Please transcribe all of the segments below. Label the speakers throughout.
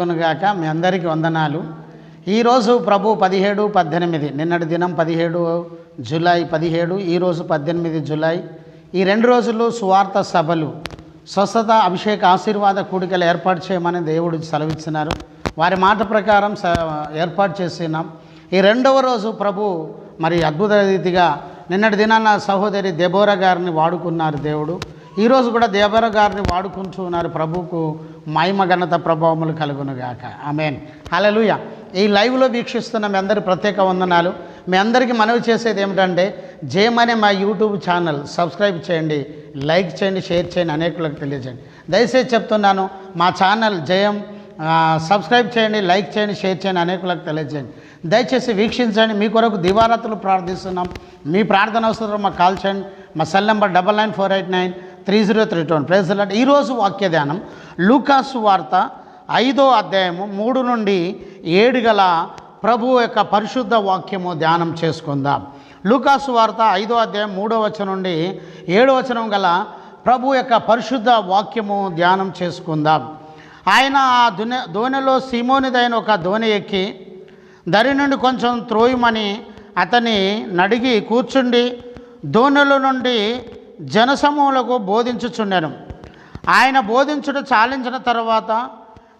Speaker 1: కలుగునుగాక మీ అందరికీ వందనాలు. ఈరోజు ప్రభు పదిహేడు పద్దెనిమిది నిన్నటి దినం పదిహేడు జూలై పదిహేడు ఈరోజు పద్దెనిమిది జూలై. ఈ రెండు రోజులు సువార్త సభలు స్వస్థత అభిషేక ఆశీర్వాద కూడికలు ఏర్పాటు చేయమని దేవుడు సెలవిచ్చినారు. వారి మాట ప్రకారం స ఏర్పాటు చేసినాం. ఈ రెండవ రోజు ప్రభు మరి అద్భుత రీతిగా నిన్నటి దినాన సహోదరి దెబోరా గారిని వాడుకున్నారు దేవుడు. ఈరోజు కూడా దేవర గారిని వాడుకుంటూ ఉన్నారు ప్రభుకు మహిమ ఘనత ప్రభావములు కలుగునుగాక. ఆమెన్. హలలుయ ఈ లైవ్లో వీక్షిస్తున్న మీ అందరి ప్రత్యేక వందనాలు. మీ అందరికీ మనవి చేసేది ఏమిటంటే జేమ్ అనే మా యూట్యూబ్ ఛానల్ సబ్స్క్రైబ్ చేయండి లైక్ చేయండి షేర్ చేయండి అనేకులకు తెలియజేయండి. దయచేసి చెప్తున్నాను మా ఛానల్ జయం సబ్స్క్రైబ్ చేయండి లైక్ చేయండి షేర్ చేయండి అనేకులకు తెలియజేయండి. దయచేసి వీక్షించండి. మీ కొరకు దివారాత్రులు ప్రార్థిస్తున్నాం. మీ ప్రార్థన అవసరం మాకు కాల్ చేయండి. మా cell number double nine four eight nine three zero three two praise అంటే ఈరోజు వాక్య ధ్యానం లూకాసు వార్త ఐదో అధ్యాయము మూడు నుండి ఏడు గల ప్రభు యొక్క పరిశుద్ధ వాక్యము ధ్యానం చేసుకుందాం. లూకాసు వార్త ఐదో అధ్యాయం మూడో వచనం నుండి ఏడో వచనం గల ప్రభు యొక్క పరిశుద్ధ వాక్యము ధ్యానం చేసుకుందాం. ఆయన ఆ దునె దోణిలో సీమోనిదైన ఒక దోణి ఎక్కి దరి నుండి కొంచెం త్రోయమని అతని నడిగి కూర్చుండి దోణుల నుండి జనసమూహలకు బోధించుచుండెను. ఆయన బోధించుట చాలించిన తర్వాత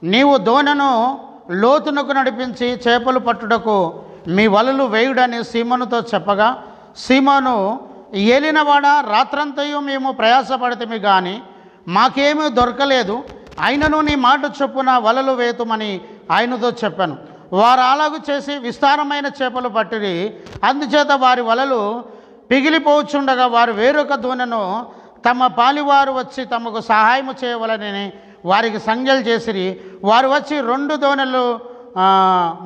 Speaker 1: నీవు దోణను లోతునకు నడిపించి చేపలు పట్టుటకు మీ వలలు వేయుడని సీమనుతో చెప్పగా సీమను ఏలినవాడ రాత్రంతయు మేము ప్రయాసపడితే కానీ మాకేమీ దొరకలేదు. అయినను నీ మాట చొప్పున వలలు వేతుమని ఆయనతో చెప్పాను. వారు అలాగూ చేసి విస్తారమైన చేపలు పట్టిరి. అందుచేత వారి వలలు పిగిలిపోవచ్చుండగా వారు వేరొక దూనను తమ పాలివారు వచ్చి తమకు సహాయము చేయవలనని వారికి సంజ్ఞలు చేసిరి. వారు వచ్చి రెండు దోణెలు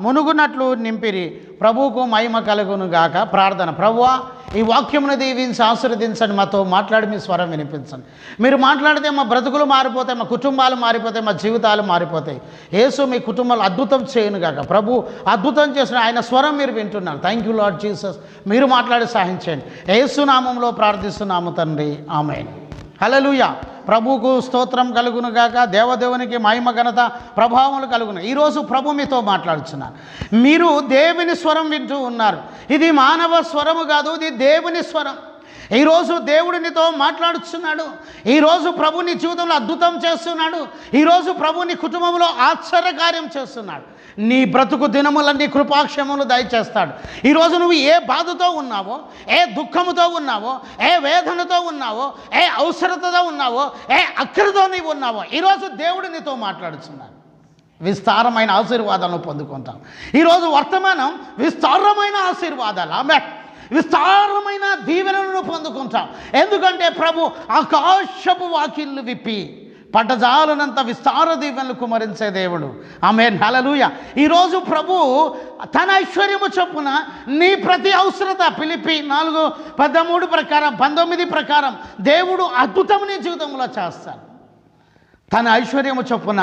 Speaker 1: మునుగునట్లు నింపిరి. ప్రభువుకు మహిమ కలుగును గాక ప్రార్థన. ప్రభువా ఈ వాక్యమును దీవించి ఆశీర్వదించండి. మాతో మాట్లాడి మీ స్వరం వినిపించండి. మీరు మాట్లాడితే మా బ్రతుకులు మారిపోతాయి మా కుటుంబాలు మారిపోతాయి మా జీవితాలు మారిపోతాయి. యేసు మీ కుటుంబాలు అద్భుతం చేయను కాక ప్రభు అద్భుతం చేసిన ఆయన స్వరం మీరు వింటున్నారు. థ్యాంక్ యూ లాడ్ జీసస్ మీరు మాట్లాడి సహాయం చేయండి. యేసునామంలో ప్రార్థిస్తున్నాము తండ్రి. ఆమె హలలుయ ప్రభుకు స్తోత్రం కలుగును గాక. దేవదేవునికి మహిమ ఘనత ప్రభావములు కలుగును. ఈరోజు ప్రభు మీతో మాట్లాడుచున్నాను. మీరు దేవుని స్వరం వింటూ ఉన్నారు. ఇది మానవ స్వరము కాదు ఇది దేవుని స్వరం. ఈరోజు దేవుడు నీతో మాట్లాడుచున్నాడు. ఈరోజు ప్రభు నీ జీవితంలో అద్భుతం చేస్తున్నాడు. ఈరోజు ప్రభు నీ కుటుంబంలో ఆశ్చర్యకార్యం చేస్తున్నాడు. నీ బ్రతుకు దినములన్నీ కృపాక్షములు దయచేస్తాడు. ఈరోజు నువ్వు ఏ బాధతో ఉన్నావో ఏ దుఃఖముతో ఉన్నావో ఏ వేదనతో ఉన్నావో ఏ అవసరతతో ఉన్నావో ఏ అక్కరతో నీవు ఉన్నావో ఈరోజు దేవుడు నీతో మాట్లాడుతున్నాడు విస్తారమైన ఆశీర్వాదాలను పొందుకుంటాం. ఈరోజు వర్తమానం విస్తారమైన ఆశీర్వాదాలు. ఆమె విస్తారమైన దీవెనలను పొందుకుంటాం. ఎందుకంటే ప్రభు ఆకాశపు వాకిళ్ళు విప్పి పట్టజాలనంత విస్తార దీవెనలు కుమరించే దేవుడు. ఆమె హలలుయ ఈరోజు ప్రభు తన ఐశ్వర్యము చొప్పున నీ ప్రతి అవసరత పిలిపి నాలుగు పదమూడు ప్రకారం పంతొమ్మిది ప్రకారం దేవుడు అద్భుతం నీ జీవితంలో చేస్తాడు. తన ఐశ్వర్యము చొప్పున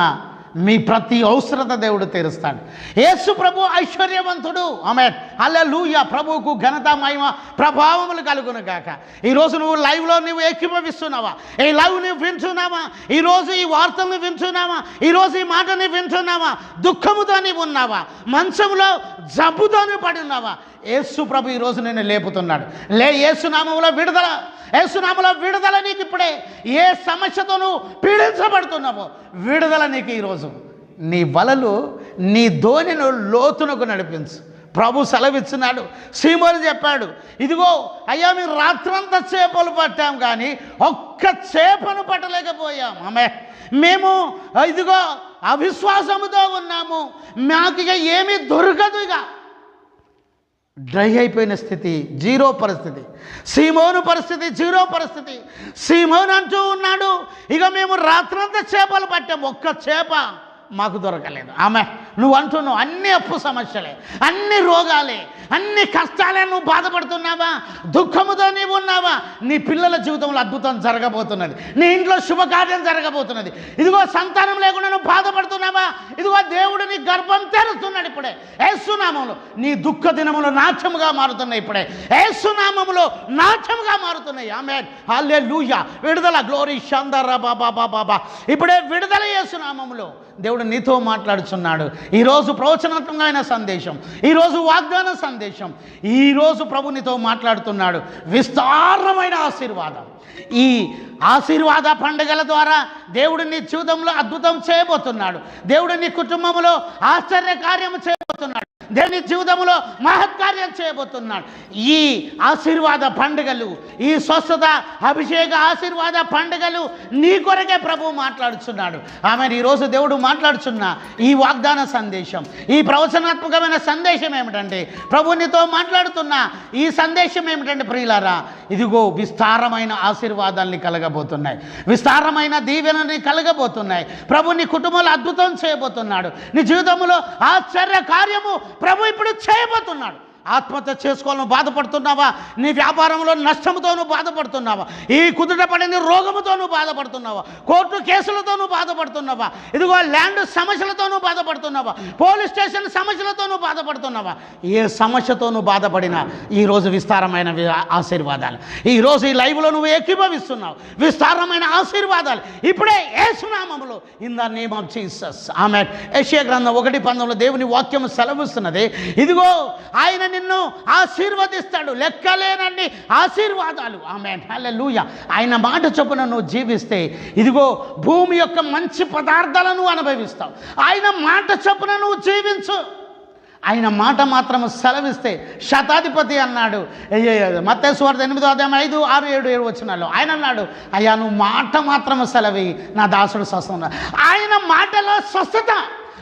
Speaker 1: మీ ప్రతి అవసరత దేవుడు తీరుస్తాడు. యేసు ప్రభు ఐశ్వర్యవంతుడు. ఆమె అల్లెలూయ ప్రభువుకు ఘనత మహిమ ప్రభావములు కలుగును గాక. ఈరోజు నువ్వు లైవ్లో నువ్వు ఏకీభవిస్తున్నావా? ఈ లైవ్ నువ్వు వింటున్నావా? ఈరోజు ఈ వార్తను వింటున్నావా? ఈరోజు ఈ మాటని వింటున్నావా? దుఃఖముతో నీవు ఉన్నావా? మంచంలో జబ్బుతో పడి ఉన్నావా? యేసు ప్రభు ఈరోజు నేను లేపుతున్నాడు. లే యేసునామంలో విడుదల యేసునామలో విడుదల నీకు ఇప్పుడే. ఏ సమస్యతో నువ్వు పీడించబడుతున్నావో విడుదల నీకు ఈరోజు. నీ వలలు నీ ధోనిను లోతునకు నడిపించు. ప్రభు సెలవిస్తున్నాడు సీమోని చెప్పాడు ఇదిగో అయ్యా మేము రాత్రంతా చేపలు పట్టాం కానీ ఒక్క చేపను పట్టలేకపోయాం. ఆమె మేము ఇదిగో అవిశ్వాసముతో ఉన్నాము. మాకు ఇక ఏమీ దొరకదు ఇక. డ్రై అయిపోయిన స్థితి జీరో పరిస్థితి. సీమోను పరిస్థితి జీరో పరిస్థితి. సీమోను అంటూ ఉన్నాడు. ఇక మేము రాత్రంతా చేపలు పట్టాం ఒక్క చేప. మాకు దొరకలేదు. ఆమె నువ్వు అంటున్నావు అన్ని అప్పు సమస్యలే అన్ని రోగాలే అన్ని కష్టాలే నువ్వు బాధపడుతున్నావా? దుఃఖముతో నీవు ఉన్నావా? నీ పిల్లల జీవితంలో అద్భుతం జరగబోతున్నది. నీ ఇంట్లో శుభకార్యం జరగబోతున్నది. ఇదిగో సంతానం లేకుండా నువ్వు బాధపడుతున్నావా? ఇదిగో దేవుడు నీ గర్భం తెరుస్తున్నాడు ఇప్పుడే. ఏసునామంలో నీ దుఃఖ దినములు నాట్యముగా మారుతున్నాయి ఇప్పుడే. ఏసునామంలో నాట్యముగా మారుతున్నాయి. ఆమె హాలే లూయ విడుదల గ్లోరీ షందర బాబా బాబా ఇప్పుడే విడుదల ఏసునామంలో. దేవుడు నీతో మాట్లాడుచున్నాడు. ఈరోజు ప్రవచనాత్మకమైన సందేశం ఈరోజు వాగ్దాన సందేశం ఈరోజు ప్రభు నీతో మాట్లాడుతున్నాడు. విస్తారమైన ఆశీర్వాదం. ఈ ఆశీర్వాద పండుగల ద్వారా దేవుడు నీ జీవితంలో అద్భుతం చేయబోతున్నాడు. దేవుడు నీ కుటుంబంలో ఆశ్చర్య కార్యం చేయబోతున్నాడు. దేని జీవితంలో మహత్కార్యం చేయబోతున్నాడు? ఈ ఆశీర్వాద పండుగలు ఈ స్వస్థత అభిషేక ఆశీర్వాద పండుగలు నీ కొరకే ప్రభు మాట్లాడుచున్నాడు. ఆమె ఈరోజు దేవుడు మాట్లాడుచున్న ఈ వాగ్దాన సందేశం ఈ ప్రవచనాత్మకమైన సందేశం ఏమిటంటే ప్రభునితో మాట్లాడుతున్న ఈ సందేశం ఏమిటంటే ప్రియులారా ఇదిగో విస్తారమైన ఆశీర్వాదాల్ని కలగబోతున్నాయి. విస్తారమైన దీవెనని కలగబోతున్నాయి. ప్రభు నీ కుటుంబంలో అద్భుతం చేయబోతున్నాడు. నీ జీవితంలో ఆశ్చర్య కార్యము ప్రభు ఇప్పుడు చేయబోతున్నాడు. ఆత్మహత్య చేసుకోవాలని బాధపడుతున్నావా? నీ వ్యాపారంలో నష్టంతోనూ బాధపడుతున్నావా? ఈ కుదుట పడిన రోగముతోనూ బాధపడుతున్నావా? కోర్టు కేసులతోనూ బాధపడుతున్నావా? ఇదిగో ల్యాండ్ సమస్యలతోనూ బాధపడుతున్నావా? పోలీస్ స్టేషన్ సమస్యలతోనూ బాధపడుతున్నావా? ఏ సమస్యతోనూ బాధపడినా ఈరోజు విస్తారమైన ఆశీర్వాదాలు. ఈరోజు ఈ లైవ్లో నువ్వు ఏకీభవిస్తున్నావు. విస్తారమైన ఆశీర్వాదాలు. ఇప్పుడే ఏసునామంలో in the name of Jesus. ఆమె ఏషియా గ్రంథం ఒకటి పంతొమ్మిది దేవుని వాక్యం సెలవిస్తున్నది. ఇదిగో ఆయన నిన్ను ఆశీర్వదిస్తాడు. లెక్కలేనండి ఆశీర్వాదాలు. ఆమె లూయ ఆయన మాట చొప్పున నువ్వు జీవిస్తే ఇదిగో భూమి యొక్క మంచి పదార్థాలను అనుభవిస్తావు. ఆయన మాట చొప్పున నువ్వు జీవించు. ఆయన మాట మాత్రం సెలవిస్తే శతాధిపతి అన్నాడు. మత్తేశ్వార్త ఎనిమిదో అధ్యాయం ఐదు ఆరు ఏడు ఏడు వచ్చినాలు ఆయన అన్నాడు అయ్యా నువ్వు మాట మాత్రం సెలవి నా దాసుడు స్వస్థ ఆయన మాటలో స్వస్థత.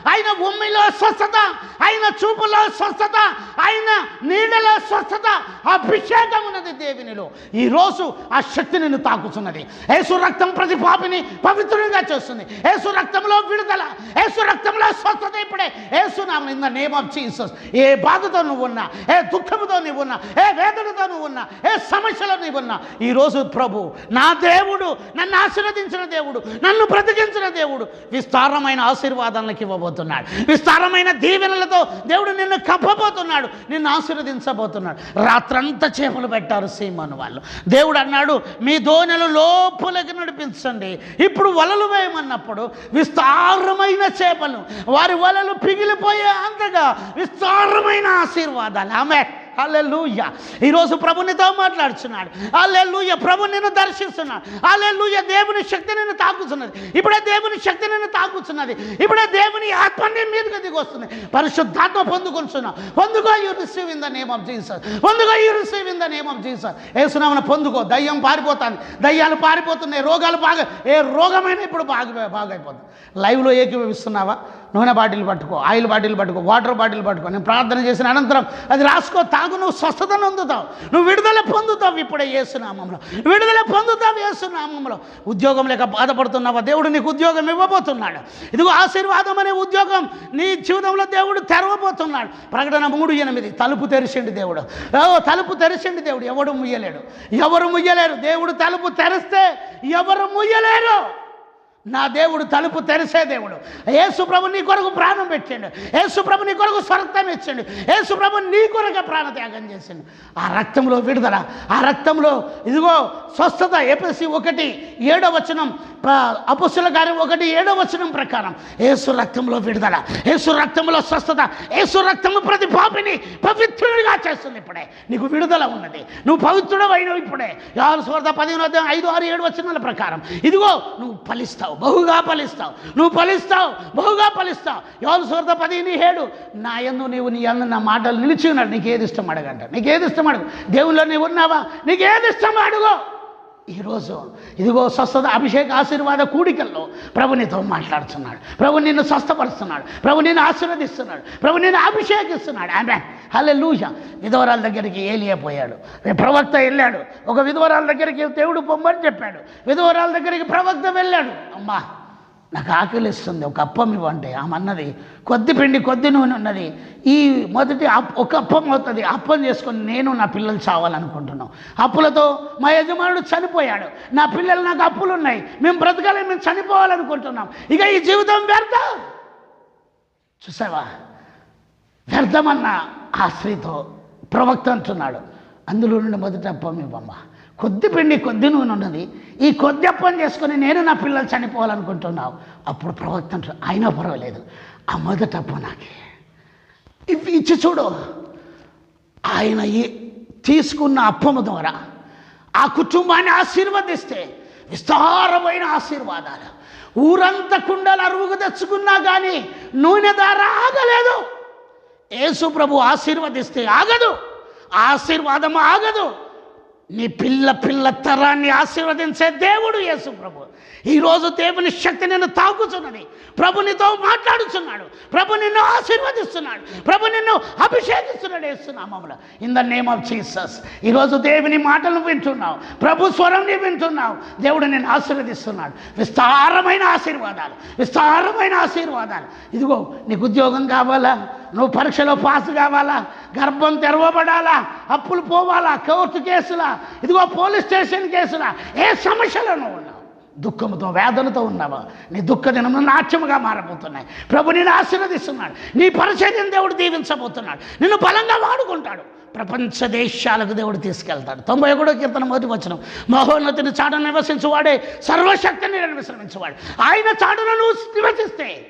Speaker 1: ఆయన భూమిలో స్వస్థత ఆయన చూపులో స్వస్థత ఆయన నీళ్ళలో స్వస్థత అభిషేకం ఉన్నది దేవునిలో. ఈరోజు ఆ శక్తి నిన్ను తాకుతున్నది. యేసు రక్తం ప్రతి పాపిని పవిత్రంగా చేస్తుంది. యేసు రక్తంలో విడుదల యేసు రక్తం స్వస్థత ఇప్పుడే. యేసు నామ in the name of Jesus. ఏ బాధతో నువ్వు ఉన్నా ఏ దుఃఖంతో నువ్వు ఉన్నా ఏ వేదనతో నువ్వు ఉన్నా ఏ సమస్యలో నువ్వు ఉన్నా ఈరోజు ప్రభు నా దేవుడు నన్ను ఆశీర్వదించిన దేవుడు నన్ను బ్రతికించిన దేవుడు విస్తారమైన ఆశీర్వాదాలకు ఇవ్వబోతున్నాడు. విస్తారమైన దీవెనలతో దేవుడు నిన్ను కప్పబోతున్నాడు నిన్ను ఆశీర్వదించబోతున్నాడు. రాత్రంతా చేపలు పెట్టారు సీమను వాళ్ళు. దేవుడు అన్నాడు మీ దోణెలు లోపలికి నడిపించండి. ఇప్పుడు వలలు వేయమన్నప్పుడు విస్తారమైన చేపలు వారి వలలు పిగిలిపోయే అంతగా విస్తారమైన ఆశీర్వాదాలు. ఆమె అల్లెలుయ్య ఈరోజు ప్రభు నీతో మాట్లాడుతున్నాడు అల్లెలుయ్య ప్రభు నిన్ను దర్శిస్తున్నాడు. అల్లెలుయ్య దేవుని శక్తి నిన్ను తాకుతున్నది ఇప్పుడే దేవుని శక్తి నిన్ను తాకుతున్నది ఇప్పుడే దేవుని ఆత్మ నీ మీదకి దిగొస్తుంది. పరిశుద్ధాత్మ పొందుకుంటున్నావు పొందుకో you receive in the name of Jesus పొందుకో you receive in the name of Jesus ఏసునామన పొందుకో. దయ్యం పారిపోతాను దయ్యాలు పారిపోతున్నాయి. రోగాలు బాగా ఏ రోగమైనా ఇప్పుడు బాగా బాగైపోతుంది లైవ్లో ఏకీభవిస్తున్నావా నూనె బాటిల్ పట్టుకో ఆయిల్ బాటిల్ పట్టుకో వాటర్ బాటిల్ పట్టుకో. నేను ప్రార్థన చేసిన అనంతరం అది రాసుకో తాగు నువ్వు స్వస్థతను పొందుతావు నువ్వు విడుదల పొందుతావు ఇప్పుడే ఏసునామంలో విడుదల పొందుతావు ఏసునామంలో ఉద్యోగం లేక బాధపడుతున్నావా? దేవుడు నీకు ఉద్యోగం ఇవ్వబోతున్నాడు. ఇదిగో ఆశీర్వాదం అనే ఉద్యోగం నీ జీవితంలో దేవుడు తెరవబోతున్నాడు. ప్రకటన మూడు ఎనిమిది. తలుపు తెరిచిండి దేవుడు. ఓ తలుపు తెరిచిండి దేవుడు. ఎవడు ముయ్యలేడు? ఎవరు ముయ్యలేరు? దేవుడు తలుపు తెరిస్తే ఎవరు ముయ్యలేరు? నా దేవుడు తలుపు తెరిసే దేవుడు. ఏసుప్రభు నీ కొరకు ప్రాణం పెట్టాడు. ఏసుప్రభు నీ కొరకు స్వర్గం ఇచ్చాడు. ఏసుప్రభు నీ కొరకు ప్రాణత్యాగం చేసిండు. ఆ రక్తంలో విడుదల ఆ రక్తంలో ఇదిగో స్వస్థత ఏపీసీ ఒకటి ఏడో వచనం అపుస్తుల కార్యం ఒకటి ఏడో వచనం ప్రకారం. యేసు రక్తంలో విడుదల యేసు రక్తంలో స్వస్థత యేసు రక్తము ప్రతి పాపిని పవిత్రుడిగా చేస్తుంది ఇప్పుడే. నీకు విడుదల ఉన్నది. నువ్వు పవిత్రుడు పవిత్రుడమైనవు ఇప్పుడే. యాలు స్వార్థ పదిహేను ఐదు ఆరు ఏడు వచనాల ప్రకారం. ఇదిగో నువ్వు ఫలిస్తావు. బహుగా ఫలిస్తావు నువ్వు ఫలిస్తావు బహుగా ఫలిస్తావు యోన స్వార్థ పదిహేను ఏడు నా ఎందు నీవు నీ అన్న నా మాటలు నిలిచి ఉన్నాడు. నీకు ఏది ఇష్టం అడగంట. నీకు ఏది ఇష్టం అడుగు. దేవుల్లో నీవు ఉన్నావా? నీకు ఏది ఇష్టం అడుగు. ఈరోజు ఇదిగో స్వస్థత అభిషేక ఆశీర్వాద కూడికల్లో ప్రభు నీతో మాట్లాడుతున్నాడు. ప్రభు నిన్ను స్వస్థపరుస్తున్నాడు. ప్రభు నిన్ను ఆశీర్వదిస్తున్నాడు. ప్రభు నిన్ను అభిషేకిస్తున్నాడు. ఆమె హలే లూజ విధవరాల దగ్గరికి ఏలియపోయాడు ప్రవక్త వెళ్ళాడు. ఒక విధవరాల దగ్గరికి దేవుడు పొమ్మని చెప్పాడు. విధవరాల దగ్గరికి ప్రవక్త వెళ్ళాడు. అమ్మా. నాకు ఆకలిస్తుంది ఒక అప్పం ఇవ్వంటే ఆమె అన్నది కొద్ది పిండి కొద్ది నూనె ఉన్నది ఈ మొదటి అప్- ఒక అప్పం అవుతుంది. అప్పం చేసుకొని నేను నా పిల్లలు చావాలనుకుంటున్నాం. అప్పులతో మా యజమానుడు చనిపోయాడు. నా పిల్లలు నాకు అప్పులు ఉన్నాయి మేము బ్రతకాలి మేము చనిపోవాలనుకుంటున్నాం. ఇక ఈ జీవితం వ్యర్థం. చూసావా? వ్యర్థమన్న ఆ స్త్రీతో ప్రవక్త అంటున్నాడు అందులో నుండి మొదటి అప్పం ఇవ్వమ్మా. కొద్ది పిండి కొద్ది నూనె ఉన్నది. ఈ కొద్ది అప్పం చేసుకుని నేను నా పిల్లలు చనిపోవాలనుకుంటున్నావు. అప్పుడు ప్రవక్త అంటాడు, అయినా పర్వాలేదు. ఆ మొదట అప్పు నాకే. ఇవి ఇచ్చి చూడు. ఆయన ఈ తీసుకున్న అప్పము ద్వారా ఆ కుటుంబాన్ని ఆశీర్వదిస్తే విస్తారమైన ఆశీర్వాదాలు. ఊరంతా కుండలు అరువుకు తెచ్చుకున్నా కానీ నూనె ధార ఆగలేదు. యేసు ప్రభు ఆశీర్వదిస్తే ఆగదు. ఆశీర్వాదం ఆగదు. నీ పిల్ల పిల్ల తరాన్ని ఆశీర్వదించే దేవుడు యేసు ప్రభు. ఈరోజు దేవుని శక్తి నిన్ను తాకుతున్నది ప్రభు నీతో మాట్లాడుతున్నాడు ప్రభు నిన్ను ఆశీర్వదిస్తున్నాడు. ప్రభు నిన్ను అభిషేకిస్తున్నాడు వేస్తున్నామములు in the name of Jesus ఈరోజు దేవుని మాటలు వింటున్నావు. ప్రభు స్వరంని వింటున్నావు. దేవుడు నిన్ను ఆశీర్వదిస్తున్నాడు. విస్తారమైన ఆశీర్వాదాలు. విస్తారమైన ఆశీర్వాదాలు. ఇదిగో నీకు ఉద్యోగం కావాలా? నువ్వు పరీక్షలో పాస్ కావాలా? గర్భం తెరవబడాలా? అప్పులు పోవాలా? కోర్టు కేసులా? ఇదిగో పోలీస్ స్టేషన్ కేసులా? ఏ సమస్యలను ఉన్నావు? దుఃఖంతో వేదనతో ఉన్నావా? నీ దుఃఖ దినములు నాట్యముగా మారబోతున్నాయి. ప్రభు నేను ఆశీర్వదిస్తున్నాడు. నీ పరిచయం దేవుడు దీవించబోతున్నాడు. నిన్ను బలంగా వాడుకుంటాడు. ప్రపంచ దేశాలకు దేవుడు తీసుకెళ్తాడు. తొంభై ఒకటో కీర్తన మొదటి వచ్చిన మహోన్నతిని చాటును నివసించువాడే సర్వశక్తిని విశ్రమించువాడు. ఆయన చాటును నువ్వు నివసిస్తే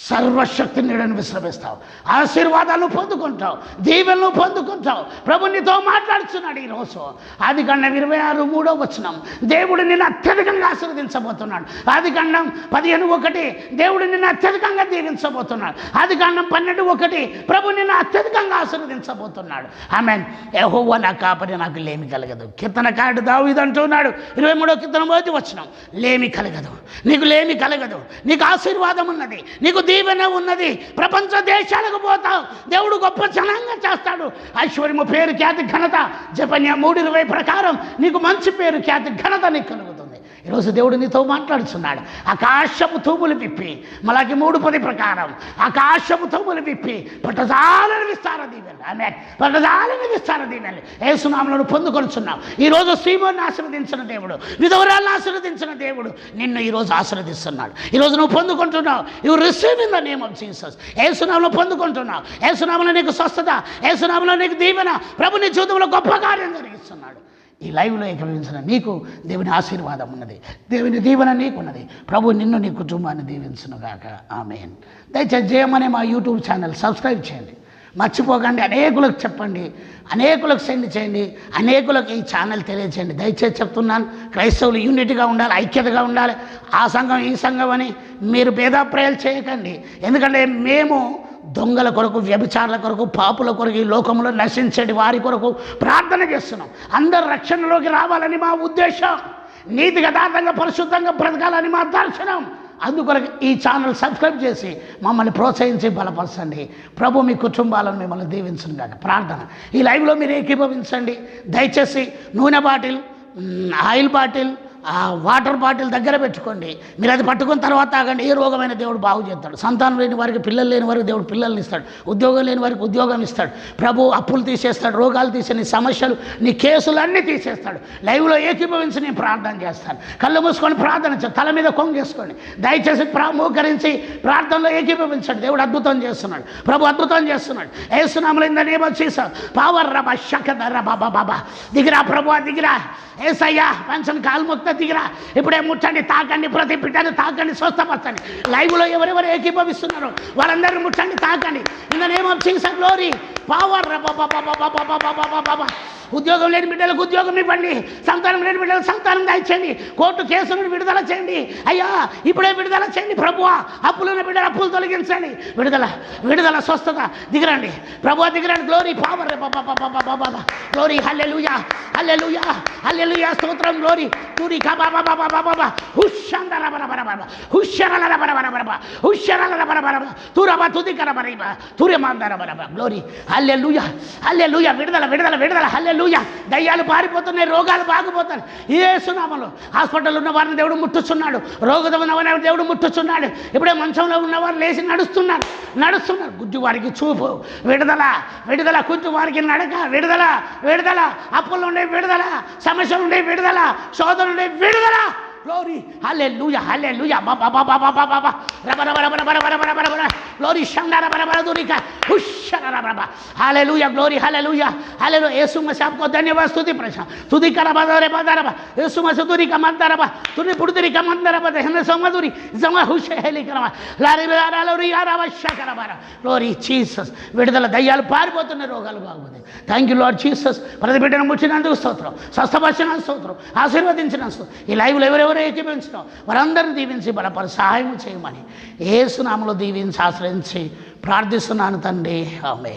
Speaker 1: సర్వశక్తి నీడని విశ్రమిస్తావు. ఆశీర్వాదాలు పొందుకుంటావు. దీవెలను పొందుకుంటావు. ప్రభు నీతో మాట్లాడుతున్నాడు ఈరోజు ఆది గండం ఇరవై ఆరు మూడో వచనం. దేవుడు నిన్ను అత్యధికంగా ఆశీర్వదించబోతున్నాడు. ఆది గండం పదిహేను ఒకటి. దేవుడు నిన్ను అత్యధికంగా దీవించబోతున్నాడు. ఆది గండం పన్నెండు ఒకటి. ప్రభు నిన్ను అత్యధికంగా ఆశీర్వదించబోతున్నాడు. ఆమె యెహోవా నా కాపరి నాకు లేమి కలగదు. కీర్తనకారుడు ఇది అంటున్నాడు. ఇరవై మూడో కీర్తన మొదటి వచ్చినాం లేమి కలగదు. నీకు లేమి కలగదు. నీకు ఆశీర్వాదం ఉన్నది. నీకు దీవెన ఉన్నది. ప్రపంచ దేశాలకు పోతావు. దేవుడు గొప్ప జనంగా చేస్తాడు. ఐశ్వర్యము పేరు ఖ్యాతి ఘనత. జపన్య మూడు ఇరవై ప్రకారం నీకు మంచి పేరు ఖ్యాతి ఘనత నీకు కలుగుతుంది. ఈరోజు దేవుడు నీతో మాట్లాడుతున్నాడు ఆకాశపు తూములు విప్పి మలాకి మూడు పది ప్రకారం ఆకాశపు తూములు విప్పి పట్టజాలను విస్తార దీవెళ్ళు ఆమె పట్టజాలని విస్తార దీవెలు ఏసునామలను పొందుకొనుచున్నాం. ఈరోజు శ్రీమోని ఆశీర్వదించిన దేవుడు విధవరాలను ఆశీర్వదించిన దేవుడు నిన్ను ఈరోజు ఆశీర్వదిస్తున్నాడు. ఈరోజు నువ్వు పొందుకుంటున్నావు. You receive in the name of Jesus ఏసునామలో పొందుకుంటున్నావు. ఏసునామలో నీకు స్వస్థత ఏసునామలో నీకు దీవెన. ప్రభు నీ జీవితంలో గొప్ప కార్యం జరిగిస్తున్నాడు. ఈ లైవ్లో ఏకీభవించిన నీకు దేవుని ఆశీర్వాదం ఉన్నది. దేవుని దీవెన నీకున్నది. ప్రభు నిన్ను నీ కుటుంబాన్ని దీవించునుగాక. ఆమెన్. దయచేసి జయమనే మా యూట్యూబ్ ఛానల్ సబ్స్క్రైబ్ చేయండి. మర్చిపోకండి. అనేకులకు చెప్పండి. అనేకులకు సెండ్ చేయండి. అనేకులకు ఈ ఛానల్ తెలియచేయండి దయచేసి చెప్తున్నాను క్రైస్తవులు యూనిట్గా ఉండాలి ఐక్యతగా ఉండాలి. ఆ సంఘం ఈ సంఘం అని మీరు భేదాప్రయాలు చేయకండి. ఎందుకంటే మేము దొంగల కొరకు వ్యభిచారుల కొరకు పాపుల కొరకు ఈ లోకంలో నశించండి వారి కొరకు ప్రార్థన చేస్తున్నాం. అందరు రక్షణలోకి రావాలని మా ఉద్దేశం. నీతి యథార్థంగా పరిశుద్ధంగా బ్రతకాలని మా దర్శనం. అందుకొరకు ఈ ఛానల్ సబ్స్క్రైబ్ చేసి మమ్మల్ని ప్రోత్సహించి బలపరచండి. ప్రభు మీ కుటుంబాలను మిమ్మల్ని దీవించండి కాక ప్రార్థన. ఈ లైవ్లో మీరు ఏకీభవించండి. దయచేసి నూనె బాటిల్ ఆయిల్ బాటిల్ ఆ వాటర్ బాటిల్ దగ్గర పెట్టుకోండి. మీరు అది పట్టుకున్న తర్వాత ఆగండి. ఏ రోగమైన దేవుడు బాగు చేస్తాడు? సంతానం లేని వారికి పిల్లలు లేని వారికి దేవుడు పిల్లల్ని ఇస్తాడు. ఉద్యోగం లేని వారికి ఉద్యోగం ఇస్తాడు. ప్రభు అప్పులు తీసేస్తాడు రోగాలు తీసే నీ సమస్యలు నీ కేసులన్నీ తీసేస్తాడు. లైవ్లో ఏకీభవించి నేను ప్రార్థన చేస్తాను. కళ్ళు మూసుకొని ప్రార్థన తల మీద కొంగేసుకోండి. దయచేసి ప్రాముఖరించి ప్రార్థనలో ఏకీభవించండి. దేవుడు అద్భుతం చేస్తున్నాడు. ప్రభు అద్భుతం చేస్తున్నాడు. ఏసునామలు ఇంద నేమో చేశాం పావర్ రబా శకద బాబా బాబా దిగిరా ప్రభు దిగిరా. ఏసయ్యా పెన్షన్ కాలు మొక్త దిగిరా ఇప్పుడే ముట్టండి తాకండి ప్రతి బిడ్డని తాకండి స్వస్థపరచండి. లైవ్లో ఎవరెవరు ఏకీభవిస్తున్నారో వాళ్ళందరినీ ముట్టండి తాకండి ఇంద నేమో చేసా గ్లోరీ పవర్ బాబా ఉద్యోగం లేని బిడ్డలకు ఉద్యోగం ఇవ్వండి సంతానం లేని బిడ్డలకు సంతానం దాయించండి కోర్టు కేసులను విడుదల చేయండి అయ్యా ఇప్పుడే విడుదల చేయండి ప్రభువా అప్పులున్న బిడ్డలు అప్పులు తొలగించండి విడుదల విడుదల స్వస్థత దిగరండి ప్రభువా దిగరండి గ్లోరీ పవర్ బాబా గ్లోరీ హల్లెలూయా హల్లెలూయా హల్లెలూయా స్తోత్రం గ్లోరీ తూరి కా బాబా హుషందర బర బర హుషరల బర బర బర హుషరల బర బర బర తుది కర బర బర బర గ్లోరీ హల్లెలూయా హల్లెలూయా విడుదల విడుదల విడుదల హల్లెలూయా. దయ్యాలు పారిపోతున్నాయి రోగాలు బాగిపోతున్నాయి ఏ సునామలో హాస్పిటల్ ఉన్న వారిని దేవుడు ముట్టుచున్నాడు. రోగత ఉన్న వారిని దేవుడు ముట్టుచున్నాడు. ఇప్పుడే మంచంలో ఉన్నవారు లేచి నడుస్తున్నారు. నడుస్తున్నారు. గుడ్డి వారికి చూపు. విడుదల విడుదల గుడ్డి వారికి నడక. విడుదల విడుదల. అప్పులు ఉండే విడుదల సమస్యలు ఉండే విడుదల. శోధన ఉండే విడుదల.
Speaker 2: Glory. Hallelujah. Hallelujah. Ba ba ba ba ba ba ba ba. Raba raba raba raba raba raba raba raba. Glory. Shanda raba raba raba durika. Hushara raba raba. Hallelujah. Glory. Hallelujah. Hallelujah. यीशु मसीह आपको धन्यवाद स्तुति प्रशंसा स्तुति का रबा रे बा रबा यीशु मसीह तुरी का मंदा रबा तुरी पुड़तरी का मंदा रबा हने समदुरी जमा हुश हेली करवा लारे बे आरा लोरी आरा वश्य करवा ग्लोरी जीसस విడుదల దయ్యాలు పారిపోతున్న రోగాలు బాగుంది థ్యాంక్ యూ లార్డ్ జీసస్ ప్రతి బిడ్డను ముచ్చినందుకు స్తోత్రం స్వస్థపరిచిన స్తోత్రం ఆశీర్వదించిన స్తోత్రం ఈ లైవ్లో ఎవరెవరు ఏకీపించడం వారందరిని దీవించి బలపరి సహాయం చేయమని ఏసునామలో దీవించి ఆశ్రయించి ప్రార్థిస్తున్నాను తండ్రి. ఆమె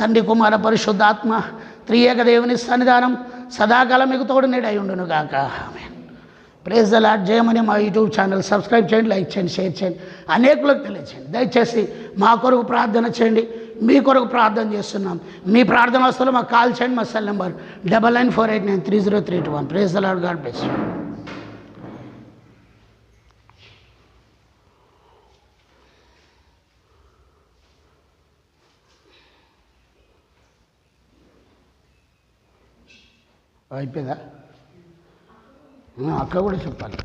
Speaker 2: తండ్రి కుమార పరిశుద్ధాత్మ త్రియేక దేవుని సన్నిధానం సదాకాలం మీకు తోడు నీడై ఉండును గాక. ఆమె ప్రేజ్ ద చేయమని మా యూట్యూబ్ ఛానల్ సబ్స్క్రైబ్ చేయండి లైక్ చేయండి షేర్ చేయండి అనేకులకు తెలియచేయండి దయచేసి మా కొరకు ప్రార్థన చేయండి మీ కొరకు ప్రార్థన చేస్తున్నాం. మీ ప్రార్థన వస్తువులు మాకు కాల్ చేయండి మా cell number double nine four eight nine three zero three two one. Praise a lot God best అయిపోయిందా ఆ, అక్క కూడా చెప్పాలి